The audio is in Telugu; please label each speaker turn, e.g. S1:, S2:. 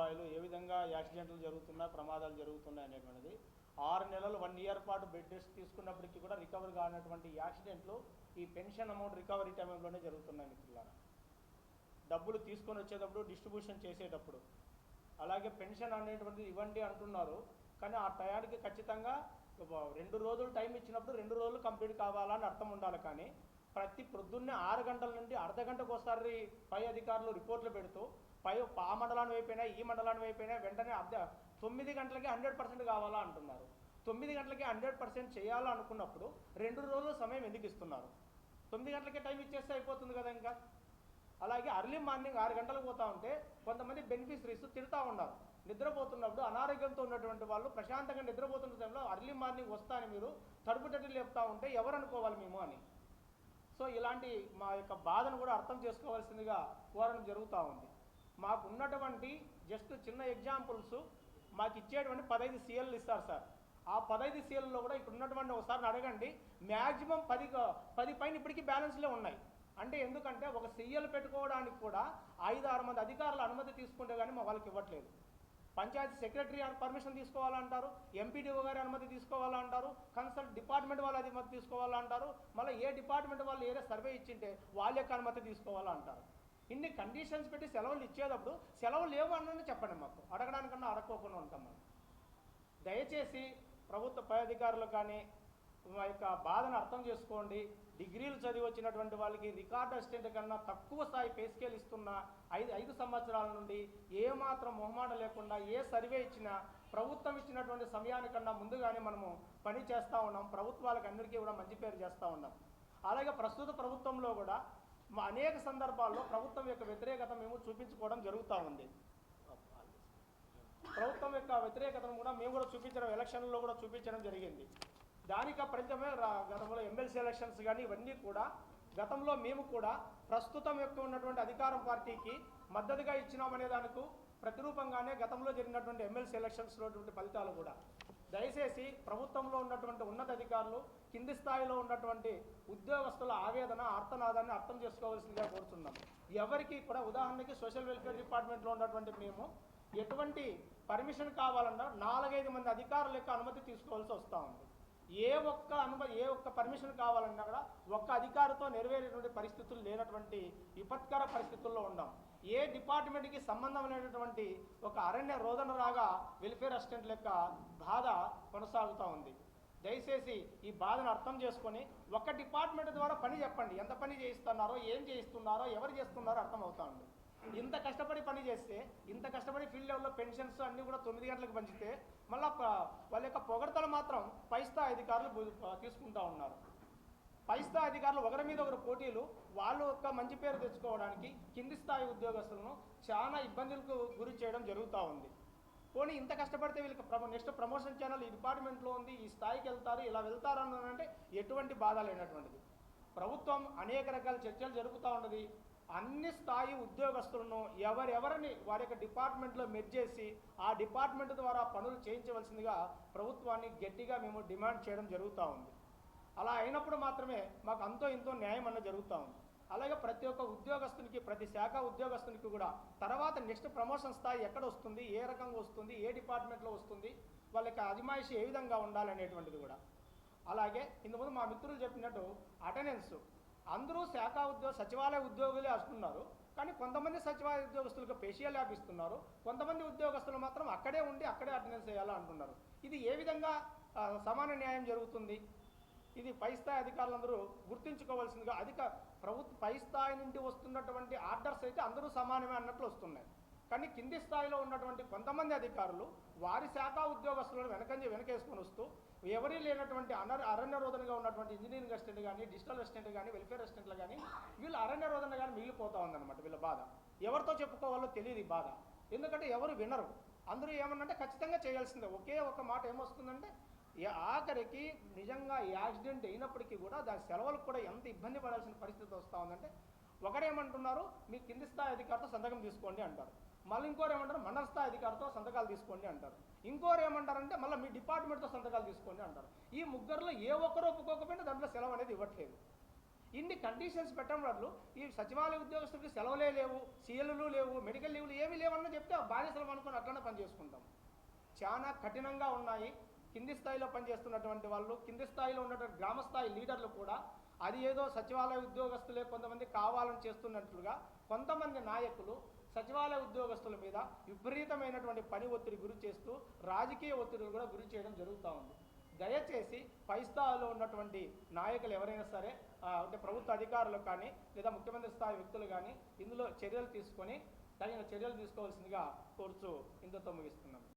S1: అబ్బాయిలు ఏ విధంగా యాక్సిడెంట్లు జరుగుతున్నాయి ప్రమాదాలు జరుగుతున్నాయి అనేటువంటిది. ఆరు నెలలు వన్ ఇయర్ పాటు బెడ్ రెస్ట్ తీసుకున్నప్పటికీ కూడా రికవర్ కానటువంటి యాక్సిడెంట్లు ఈ పెన్షన్ అమౌంట్ రికవరీ టైంలోనే జరుగుతున్నాయి మిత్రులారా. డబ్బులు తీసుకొని వచ్చేటప్పుడు డిస్ట్రిబ్యూషన్ చేసేటప్పుడు. అలాగే పెన్షన్ అనేటువంటిది ఇవ్వండి అంటున్నారు. కానీ ఆ టయానికి ఖచ్చితంగా రెండు రోజులు టైం ఇచ్చినప్పుడు రెండు రోజులు కంప్లీట్ కావాలని అర్థం ఉండాలి కానీ ప్రతి ప్రొద్దున్నే ఆరు గంటల నుండి అర్ధ గంటకు ఒకసారి పై అధికారులు రిపోర్ట్లు పెడుతూ పై ఆ మండలాన్ని అయిపోయినా ఈ మండలాన్ని అయిపోయినా వెంటనే అర్ధ తొమ్మిది గంటలకి హండ్రెడ్ పర్సెంట్ కావాలా అంటున్నారు. తొమ్మిది గంటలకి హండ్రెడ్ పర్సెంట్ చేయాలనుకున్నప్పుడు రెండు రోజులు సమయం ఎందుకు ఇస్తున్నారు? తొమ్మిది గంటలకే టైం ఇచ్చేస్తే అయిపోతుంది కదా ఇంకా. అలాగే అర్లీ మార్నింగ్ ఆరు గంటలకు పోతా ఉంటే కొంతమంది బెనిఫిషరీస్ తిడతా ఉన్నారు. నిద్రపోతున్నప్పుడు అనారోగ్యంతో ఉన్నటువంటి వాళ్ళు ప్రశాంతంగా నిద్రపోతున్న టైంలో అర్లీ మార్నింగ్ వస్తా అని మీరు తడుపు తట్టి లేపుతా ఉంటే ఎవరు అనుకోవాలి మేము అని. సో ఇలాంటి మా యొక్క బాధను కూడా అర్థం చేసుకోవాల్సిందిగా కోరడం జరుగుతూ ఉంది. మాకు ఉన్నటువంటి జస్ట్ చిన్న ఎగ్జాంపుల్స్ మాకు ఇచ్చేటువంటి పదహైదు సీఎల్లు ఇస్తారు సార్. ఆ పదహైదు సీఎల్లో కూడా ఇక్కడ ఉన్నటువంటి ఒకసారి అడగండి. మ్యాక్సిమం పది పది పైన ఇప్పటికీ బ్యాలెన్స్లే ఉన్నాయి. అంటే ఎందుకంటే ఒక సీఎల్ పెట్టుకోవడానికి కూడా ఐదు ఆరు మంది అధికారుల అనుమతి తీసుకుంటే కానీ మా వాళ్ళకి ఇవ్వట్లేదు. పంచాయతీ సెక్రటరీ పర్మిషన్ తీసుకోవాలంటారు ఎంపీడీఓ గారి అనుమతి తీసుకోవాలంటారు కన్సల్ట్ డిపార్ట్మెంట్ వాళ్ళ అనుమతి తీసుకోవాలంటారు మళ్ళీ ఏ డిపార్ట్మెంట్ వాళ్ళు ఏదో సర్వే ఇచ్చింటే వాళ్ళ యొక్క అనుమతి తీసుకోవాలంటారు. ఇన్ని కండిషన్స్ పెట్టి సెలవులు ఇచ్చేటప్పుడు సెలవులు లేవు అన్నది చెప్పండి మాకు. అడగడానికన్నా అడగకోకుండా ఉంటాం మనం. దయచేసి ప్రభుత్వ పై అధికారులు కానీ మా యొక్క బాధను అర్థం చేసుకోండి. డిగ్రీలు చదివి వచ్చినటువంటి వాళ్ళకి రికార్డ్ అసిస్టెంట్ కన్నా తక్కువ స్థాయి పే స్కేల్ ఇస్తున్న ఐదు ఐదు సంవత్సరాల నుండి ఏమాత్రం మొహమాట లేకుండా ఏ సర్వే ఇచ్చినా ప్రభుత్వం ఇచ్చినటువంటి సమయానికన్నా ముందుగానే మనము పని చేస్తూ ఉన్నాం. ప్రభుత్వాలకు అందరికీ కూడా మంచి పేరు చేస్తూ ఉన్నాం. అలాగే ప్రస్తుత ప్రభుత్వంలో కూడా అనేక సందర్భాల్లో ప్రభుత్వం యొక్క వ్యతిరేకత మేము చూపించుకోవడం జరుగుతూ ఉంది. ప్రభుత్వం యొక్క వ్యతిరేకతను కూడా మేము కూడా చూపించడం ఎలక్షన్లో కూడా చూపించడం జరిగింది. దానికి ప్రజమే రా- గతంలో ఎమ్మెల్సీ ఎలక్షన్స్ కానీ ఇవన్నీ కూడా గతంలో మేము కూడా ప్రస్తుతం యొక్క ఉన్నటువంటి అధికారం పార్టీకి మద్దతుగా ఇచ్చినామనే దానికి ప్రతిరూపంగానే గతంలో జరిగినటువంటి ఎమ్మెల్సీ ఎలక్షన్స్లో ఫలితాలు కూడా. దయచేసి ప్రభుత్వంలో ఉన్నటువంటి ఉన్నత అధికారులు కింది స్థాయిలో ఉన్నటువంటి ఉద్యోగస్తుల ఆవేదన ఆర్తనాదాన్ని అర్థం చేసుకోవాల్సిందిగా కోరుతున్నాం ఎవరికి కూడా ఉదాహరణకి సోషల్ వెల్ఫేర్ డిపార్ట్మెంట్లో ఉన్నటువంటి మేము ఎటువంటి పర్మిషన్ కావాలన్నా నాలుగైదు మంది అధికారుల యొక్క అనుమతి తీసుకోవాల్సి వస్తూ ఉంది. ఏ ఒక్క అనుమతి ఏ ఒక్క పర్మిషన్ కావాలన్నా కూడా ఒక్క అధికారితో నెరవేరేటువంటి పరిస్థితులు లేనటువంటి విపత్కర పరిస్థితుల్లో ఉన్నాం. ఏ డిపార్ట్మెంట్కి సంబంధం లేనటువంటి ఒక అరణ్య రోదన రాగా వెల్ఫేర్ అసిస్టెంట్ లెక్క బాధ కొనసాగుతూ ఉంది. దయచేసి ఈ బాధను అర్థం చేసుకొని ఒక డిపార్ట్మెంట్ ద్వారా పని చెప్పండి. ఎంత పని చేయిస్తున్నారో ఏం చేయిస్తున్నారో ఎవరు చేస్తున్నారో అర్థం అవుతా ఉంది. ఇంత కష్టపడి పని చేస్తే ఇంత కష్టపడి ఫీల్డ్ లెవెల్లో పెన్షన్స్ అన్నీ కూడా తొమ్మిది గంటలకు పంచితే మళ్ళీ వాళ్ళ యొక్క పొగడతలు మాత్రం పై స్థాయి అధికారులు తీసుకుంటా ఉన్నారు. పై స్థాయి అధికారులు ఒకరి మీద ఒకరు పోటీలు వాళ్ళు యొక్క మంచి పేరు తెచ్చుకోవడానికి కింది స్థాయి ఉద్యోగస్తులను చాలా ఇబ్బందులకు గురి చేయడం జరుగుతూ ఉంది. పోనీ ఇంత కష్టపడితే వీళ్ళకి ప్రమో నెక్స్ట్ ప్రమోషన్ ఛానల్ ఈ డిపార్ట్మెంట్లో ఉంది ఈ స్థాయికి వెళ్తారు ఇలా వెళ్తారు అంటే ఎటువంటి బాధ లేనటువంటిది. ప్రభుత్వం అనేక రకాల చర్చలు జరుపుతూ ఉండదు అన్ని స్థాయి ఉద్యోగస్తులను ఎవరెవరిని వారి యొక్క డిపార్ట్మెంట్లో మెర్జ్ చేసి ఆ డిపార్ట్మెంట్ ద్వారా పనులు చేయించవలసిందిగా ప్రభుత్వాన్ని గట్టిగా మేము డిమాండ్ చేయడం జరుగుతూ ఉంది. అలా అయినప్పుడు మాత్రమే మాకు అంతో ఇంతో న్యాయం అన్న జరుగుతూ ఉంది. అలాగే ప్రతి ఒక్క ఉద్యోగస్తునికి ప్రతి శాఖ ఉద్యోగస్తునికి కూడా. తర్వాత నెక్స్ట్ ప్రమోషన్ స్థాయి ఎక్కడ వస్తుంది ఏ రకంగా వస్తుంది ఏ డిపార్ట్మెంట్లో వస్తుంది వాళ్ళ యొక్క అజమాయిషి ఏ విధంగా ఉండాలనేటువంటిది కూడా. అలాగే ఇంతకుముందు మా మిత్రులు చెప్పినట్టు అటెండెన్స్. అందరూ శాఖ ఉద్యోగ సచివాలయ ఉద్యోగులే వస్తున్నారు. కానీ కొంతమంది సచివాలయ ఉద్యోగస్తులకు పేషియల్ యాప్ ఇస్తున్నారు. కొంతమంది ఉద్యోగస్తులు మాత్రం అక్కడే ఉండి అక్కడే అటెండెన్స్ చేయాలా అంటున్నారు ఇది ఏ విధంగా సమాన న్యాయం జరుగుతుంది? ఇది పై స్థాయి అధికారులందరూ గుర్తుంచుకోవాల్సిందిగా అధిక ప్రభుత్వ పై స్థాయి నుండి వస్తున్నటువంటి ఆర్డర్స్ అయితే అందరూ సమానమే అన్నట్లు వస్తున్నాయి. కానీ కింది స్థాయిలో ఉన్నటువంటి కొంతమంది అధికారులు వారి శాఖ ఉద్యోగస్తులను వెనకంజ వెనకేసుకొని వస్తూ ఎవరీ లేనటువంటి అనర్ అరణ్య రోదనగా ఉన్నటువంటి ఇంజనీరింగ్ అసిస్టెంట్ కానీ డిజిటల్ అసిస్టెంట్ కానీ వెల్ఫేర్ అసిస్టెంట్లు కానీ వీళ్ళు అరణ్య రోదన కానీ మిగిలిపోతూ ఉందన్నమాట వీళ్ళ బాధ. ఎవరితో చెప్పుకోవాలో తెలియదు బాధ. ఎందుకంటే ఎవరు వినరు. అందరూ ఏమన్నంటే ఖచ్చితంగా చేయాల్సిందే. ఒకే ఒక మాట ఏమొస్తుందంటే ఆఖరికి నిజంగా ఈ యాక్సిడెంట్ అయినప్పటికీ కూడా దాని సెలవులకు కూడా ఎంత ఇబ్బంది పడాల్సిన పరిస్థితి వస్తూ ఉందంటే ఒకరేమంటున్నారు మీ కింది స్థాయి అధికారితో సంతకం తీసుకోండి అంటారు. మళ్ళీ ఇంకోరు ఏమంటారు మండల స్థాయి అధికారితో సంతకాలు తీసుకోండి అంటారు. ఇంకోరు ఏమంటారంటే మళ్ళీ మీ డిపార్ట్మెంట్తో సంతకాలు తీసుకోండి అంటారు. ఈ ముగ్గురులో ఏ ఒక్కరు ఒప్పుకోకపోయినా దాంట్లో సెలవు అనేది ఇవ్వట్లేదు. ఇన్ని కండిషన్స్ పెట్టడం వాళ్ళు ఈ సచివాలయ ఉద్యోగస్తులకి సెలవులే లేవు సీఎల్లు లేవు మెడికల్ లీవ్లు ఏమీ లేవన్నా చెప్తే ఆ అనుకుని అట్లనే పనిచేసుకుంటాం చాలా కఠినంగా ఉన్నాయి. కింది స్థాయిలో పనిచేస్తున్నటువంటి వాళ్ళు కింది స్థాయిలో ఉన్నటువంటి గ్రామ స్థాయి లీడర్లు కూడా అది ఏదో సచివాలయ ఉద్యోగస్తులే కొంతమంది కావాలని చేస్తున్నట్లుగా కొంతమంది నాయకులు సచివాలయ ఉద్యోగస్తుల మీద విపరీతమైనటువంటి పని ఒత్తిడి గురి చేస్తూ రాజకీయ ఒత్తిడిని కూడా గురి చేయడం జరుగుతూ ఉంది. దయచేసి పై స్థాయిలో ఉన్నటువంటి నాయకులు ఎవరైనా సరే అంటే ప్రభుత్వ అధికారులు కానీ లేదా ముఖ్యమంత్రి స్థాయి వ్యక్తులు కానీ ఇందులో చర్యలు తీసుకొని తగిన చర్యలు తీసుకోవాల్సిందిగా కోర్చు ఇంతతో ముగిస్తున్నాం